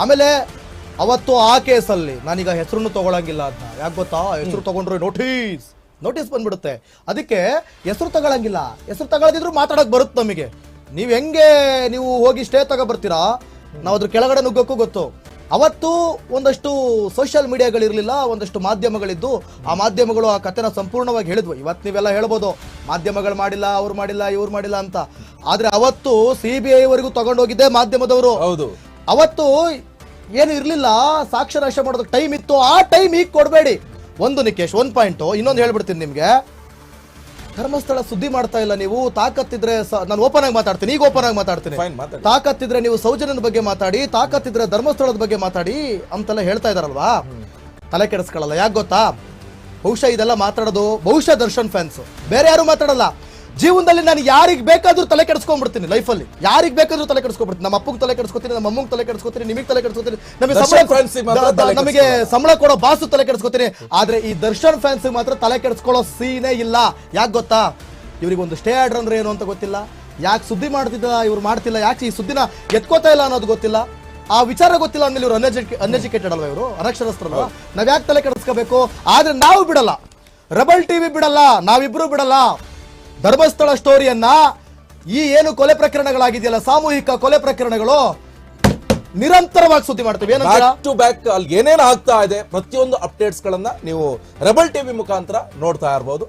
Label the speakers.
Speaker 1: ಆಮೇಲೆ ಅವತ್ತು ಆ ಕೇಸಲ್ಲಿ ನಾನೀಗ ಹೆಸರನ್ನು ತಗೊಳಂಗಿಲ್ಲ ಅಂತ. ಯಾಕೆ ಗೊತ್ತಾ? ಹೆಸರು ತಗೊಂಡ್ರೆ ನೋಟಿಸ್ ನೋಟಿಸ್ ಬಂದ್ಬಿಡುತ್ತೆ. ಅದಕ್ಕೆ ಹೆಸರು ತಗೊಳಂಗಿಲ್ಲ. ಹೆಸರು ತಗೊಳ್ಳದಿದ್ರು ಮಾತಾಡಕ್ ಬರುತ್ತೆ ನಮಗೆ. ನೀವು ಹೆಂಗೆ ನೀವು ಹೋಗಿ ಸ್ಟೇ ತಗೊಬರ್ತೀರಾ? ನಾವು ಅದ್ರ ಕೆಳಗಡೆ ನುಗ್ಗಕ್ಕೂ ಗೊತ್ತು. ಅವತ್ತು ಒಂದಷ್ಟು ಸೋಷಿಯಲ್ ಮೀಡಿಯಾಗಳಿರಲಿಲ್ಲ ಒಂದಷ್ಟು ಮಾಧ್ಯಮಗಳಿದ್ದು ಆ ಮಾಧ್ಯಮಗಳು ಆ ಕಥೆನ ಸಂಪೂರ್ಣವಾಗಿ ಹೇಳಿದ್ವು. ಇವತ್ತು ನೀವೆಲ್ಲ ಹೇಳ್ಬೋದು ಮಾಧ್ಯಮಗಳು ಮಾಡಿಲ್ಲ ಅವ್ರು ಮಾಡಿಲ್ಲ ಇವ್ರು ಮಾಡಿಲ್ಲ ಅಂತ. ಆದ್ರೆ ಅವತ್ತು ಸಿ ಬಿ ಐ ವರೆಗೂ ತಗೊಂಡೋಗಿದ್ದೆ ಮಾಧ್ಯಮದವರು.
Speaker 2: ಹೌದು.
Speaker 1: ಅವತ್ತು ಏನು ಇರಲಿಲ್ಲ. ಸಾಕ್ಷಿ ನಾಶ ಮಾಡೋದಕ್ಕೆ ಟೈಮ್ ಇತ್ತು. ಆ ಟೈಮ್ ಈಗ ಕೊಡಬೇಡಿ. ಒಂದು ನಿಕೇಶ್ ಒಂದು ಪಾಯಿಂಟು ಇನ್ನೊಂದು ಹೇಳ್ಬಿಡ್ತೀನಿ ನಿಮಗೆ. ಧರ್ಮಸ್ಥಳ ಸುದ್ದಿ ಮಾಡ್ತಾ ಇಲ್ಲ ನೀವು. ತಾಕತ್ತಿದ್ರೆ ನಾನು ಓಪನ್ ಆಗಿ ಮಾತಾಡ್ತೀನಿ. ಈಗ ಓಪನ್ ಆಗಿ ಮಾತಾಡ್ತೀನಿ. ತಾಕತ್ತಿದ್ರೆ ನೀವು ಸೌಜನ್ಯದ ಬಗ್ಗೆ ಮಾತಾಡಿ. ತಾಕತ್ತಿದ್ರೆ ಧರ್ಮಸ್ಥಳದ ಬಗ್ಗೆ ಮಾತಾಡಿ ಅಂತೆಲ್ಲ ಹೇಳ್ತಾ ಇದಾರಲ್ವಾ? ತಲೆ ಕೆಡಿಸ್ಕೊಳ್ಳಲ್ಲ. ಯಾಕೆ ಗೊತ್ತಾ? ಬಹುಶಃ ಇದೆಲ್ಲ ಮಾತಾಡೋದು ಬಹುಶಃ ದರ್ಶನ್ ಫ್ಯಾನ್ಸ್ ಬೇರೆ ಯಾರು ಮಾತಾಡಲ್ಲ. ಜೀವನದಲ್ಲಿ ನಾನು ಯಾರಿಗೆ ಬೇಕಾದ್ರೂ ತಲೆ ಕೆಡಿಸ್ಕೊಂಡ್ಬಿಡ್ತೀನಿ ಲೈಫಲ್ಲಿ. ಯಾರಿಗೆ ಬೇಕಾದ್ರೂ ತಲೆ ಕೆಡಿಸ್ಕೊಂಡ್ಬಿಡ್ತೀನಿ. ನಮ್ಮ ಅಪ್ಪಗೆ ತಲೆ ಕೆಡಿಸ್ಕೊತೀನಿ ನಮ್ಮ ಅಮ್ಮಂಗೆ ತಲೆ ಕೆಡಿಸ್ಕೊತೀನಿ ನಿಮಗೆ ತಲೆ ಕೆಡಿಸ್ಕೊತೀನಿ. ನಮಗೆ ಸಂಬಳ ನಮಗೆ ಸಂಬಳ ಕೊಡೋ ಬಾಸು ತಲೆ ಕೆಡಿಸ್ಕೊತೀನಿ. ಆದ್ರೆ ಈ ದರ್ಶನ್ ಫ್ಯಾನ್ಸ್ ಮಾತ್ರ ತಲೆ ಕೆಡಿಸ್ಕೊಳ್ಳೋ ಸೀನೇ ಇಲ್ಲ. ಯಾಕೆ ಗೊತ್ತಾ? ಇವ್ರಿಗೆ ಒಂದು ಸ್ಟೇ ಆರ್ಡರ್ ಅಂದ್ರೆ ಏನು ಅಂತ ಗೊತ್ತಿಲ್ಲ. ಯಾಕೆ ಸುದ್ದಿ ಮಾಡ್ತಿದ್ದ ಇವ್ರು ಮಾಡ್ತಿಲ್ಲ. ಯಾಕೆ ಈ ಸುದ್ದಿನ ಎತ್ಕೋತಾ ಇಲ್ಲ ಅನ್ನೋದು ಗೊತ್ತಿಲ್ಲ. ಆ ವಿಚಾರ ಗೊತ್ತಿಲ್ಲ ಅಂದ್ರೆ ಇವರು ಅನ್ಎಜುಕೇಟೆಡ್ ಅಲ್ವಾ ಇವರು? ಅನಕ್ಷರಸ್ಥರಲ್ಲ ನಾವ್ ಯಾಕೆ ತಲೆ ಕೆಡಿಸ್ಕೋಬೇಕು? ಆದ್ರೆ ನಾವು ಬಿಡಲ್ಲ. ರಬಲ್ ಟಿವಿ ಬಿಡಲ್ಲ. ನಾವಿಬ್ರು ಬಿಡಲ್ಲ. ಧರ್ಮಸ್ಥಳ ಸ್ಟೋರಿಯನ್ನ ಈ ಏನು ಕೊಲೆ ಪ್ರಕರಣಗಳಾಗಿದೆಯಲ್ಲ, ಸಾಮೂಹಿಕ ಕೊಲೆ ಪ್ರಕರಣಗಳು ನಿರಂತರವಾಗಿ ಸುದ್ದಿ ಮಾಡ್ತೀವಿ.
Speaker 2: ಟು ಬ್ಯಾಕ್ ಅಲ್ಲಿ ಏನೇನು ಆಗ್ತಾ ಇದೆ, ಪ್ರತಿಯೊಂದು ಅಪ್ಡೇಟ್ಸ್ ಗಳನ್ನ ನೀವು ರೆಬಲ್ ಟಿವಿ ಮುಖಾಂತರ ನೋಡ್ತಾ ಇರಬಹುದು